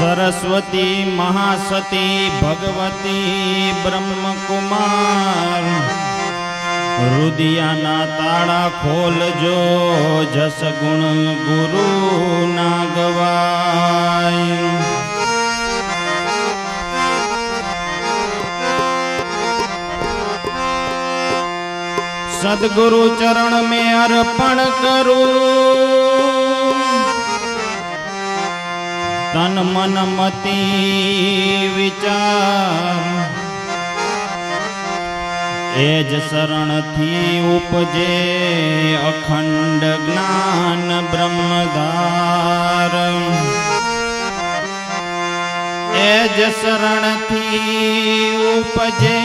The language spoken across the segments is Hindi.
સરસ્વતી મહાસતી ભગવતી બ્રહ્મકુમાર. રુદિયાના તાળા ખોલજો જસ ગુણ ગુરુ ના ગવાય સદગુરુ ચરણ મેં અર્પણ કરું. તન મન મતી વિચાર. એ જ શરણથી ઉપજે અખંડ જ્ઞાન બ્રહ્મધાર. એ જ શરણથી ઉપજે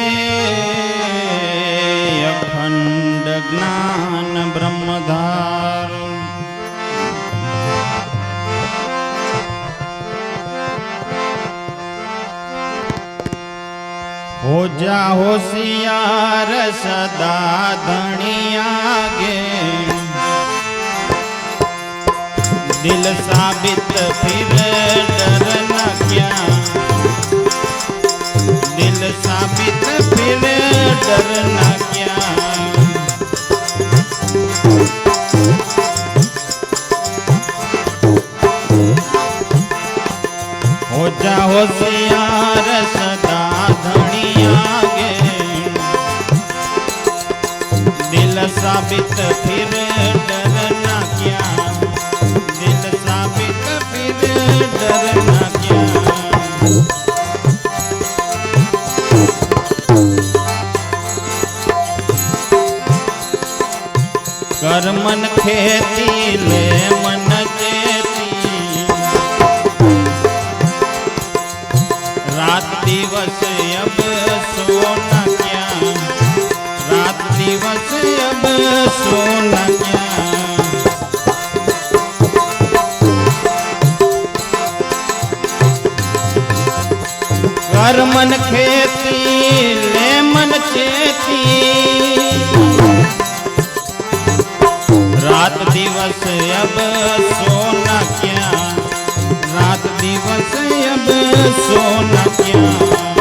सदा धनिया गे दिल साबित फिर डर न क्या। दिल साबित फिर डर न क्या। हो जा होशियार साबित फिर डरना क्या। दिल साबित फिर डर ना क्या। कर मन खेती कर मन खेती, ले मन चेती रात दिवस अब सोना क्या रात दिवस अब सोना क्या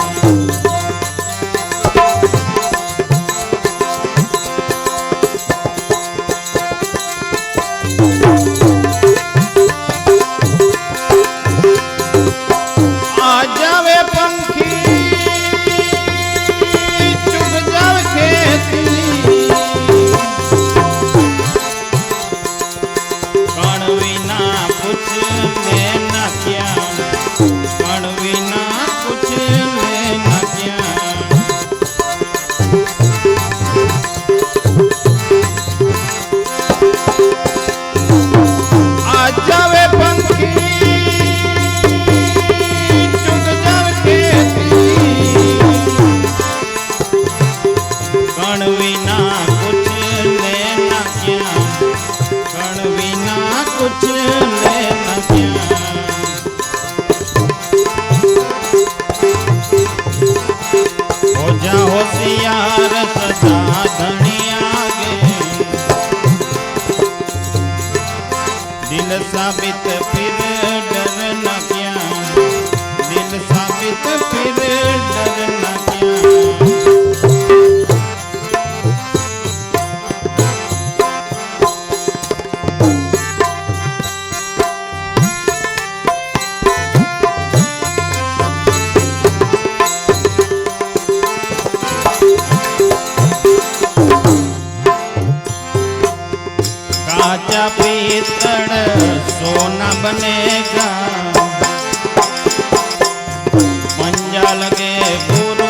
लगे गुरु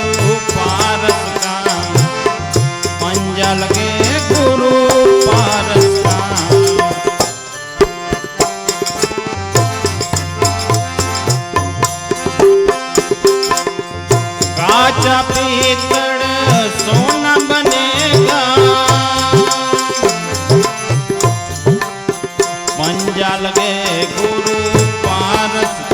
पारस का पंजा लगे गुरु पारस का काचा बनेगा। पंजा लगे गुरु पारस का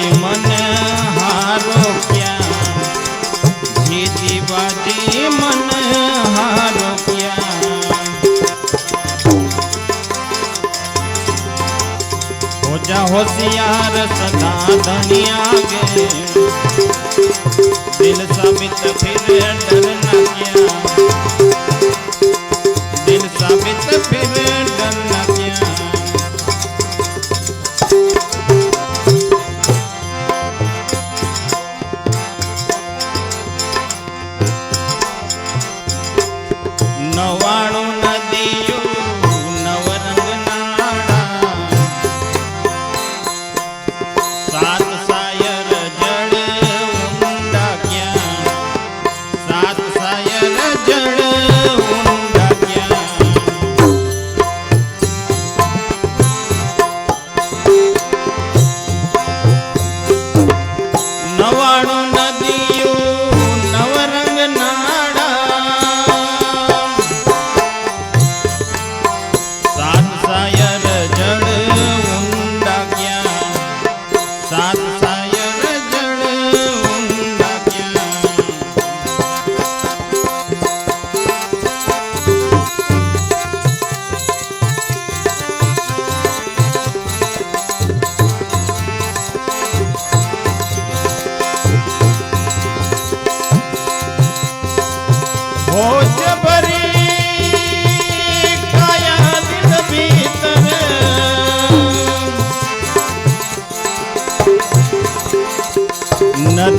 हो जा होशियार सदा दुनिया के। दिल साबित फिर डर न गया दिल साबित फिर डर न गया नवा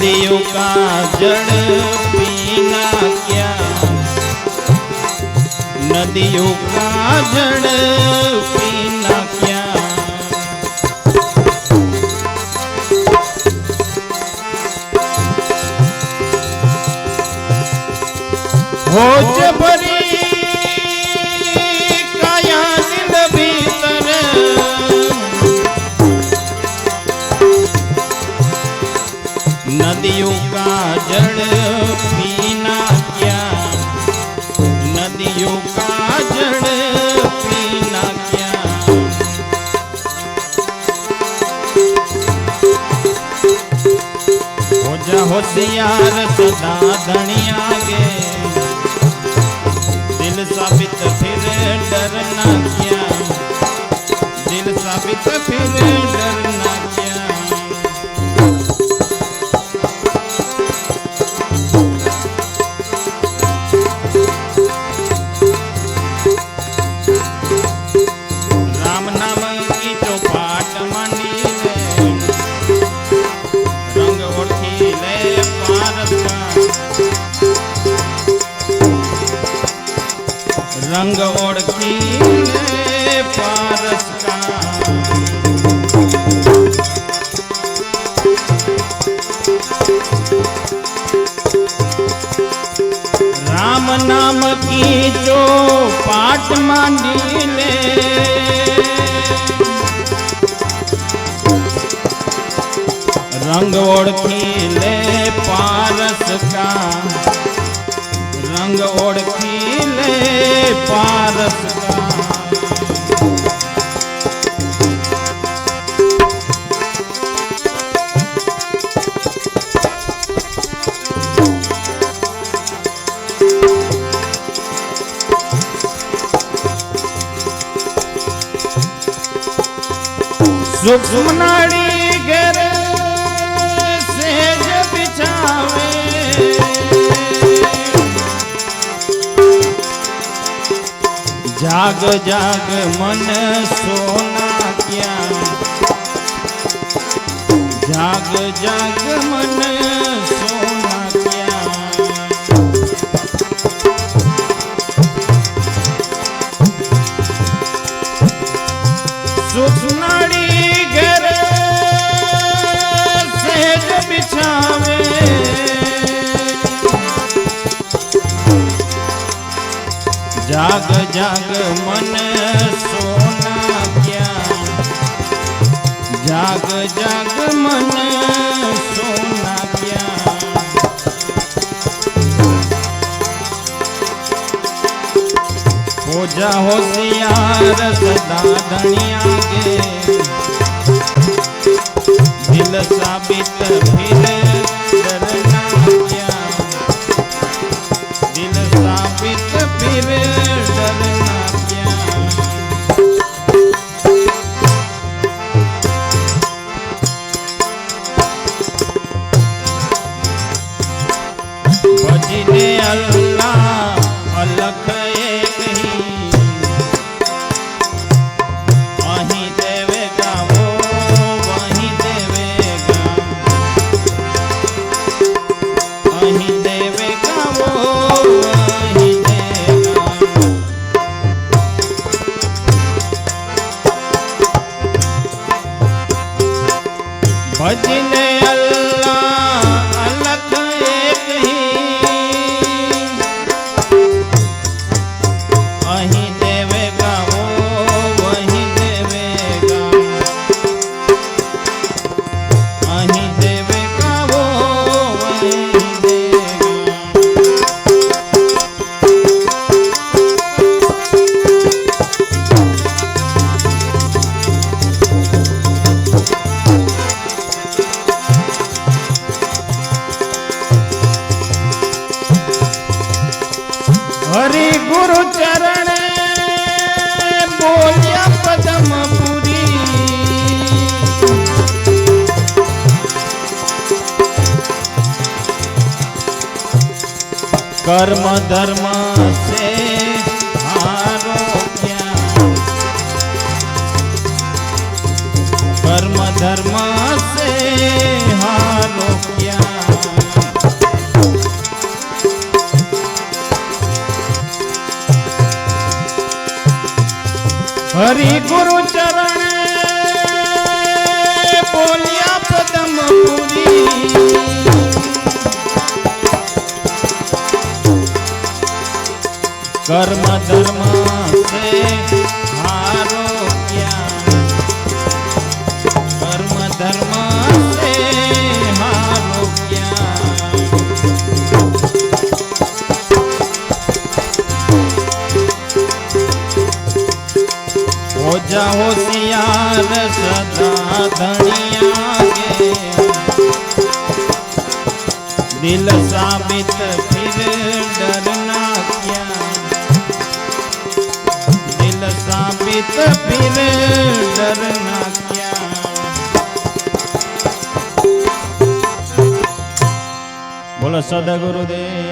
नदियों का जड़ पीना क्या? नदियों का जड़ पीना क्या? हो भरी नदियों का जल पीना क्या? नदियों का जल पीना क्या? हो जा होशियार सदा धनिया गे राम नाम की जो पाठ मानी ले। रंग ओढ़ी ले पारस का। रंग ओढ़ी ले पारस का જુમનાળી ઘેર સેજ બિછાવે. જાગ જાગ મન સોના ક્યાં? જાગ જાગ મન जाग मन सोना क्या जाग जाग मन सोना क्या पूजा होशियार सदा धनिया के दिल साबित फिर જીને અલ્લાહ અલખ એ કહી અહીં દેવે ગાવો અહીં દેવે ગાવો ભજને અલ્લાહ કર્મ ધર્મ સે હારો કર્મ ધર્મ સે હારો જ્ઞાન. હરિ ગુરુ કર્મ ધર્મ સે હારો જ્ઞાન કર્મ ધર્મ સે હારો જ્ઞાન ઓજા હોશિયાર સદા ધણિયા ગે દિલ સાબિત, ફિર ડરના ચિત પીર બોલો સદગુરુદેવ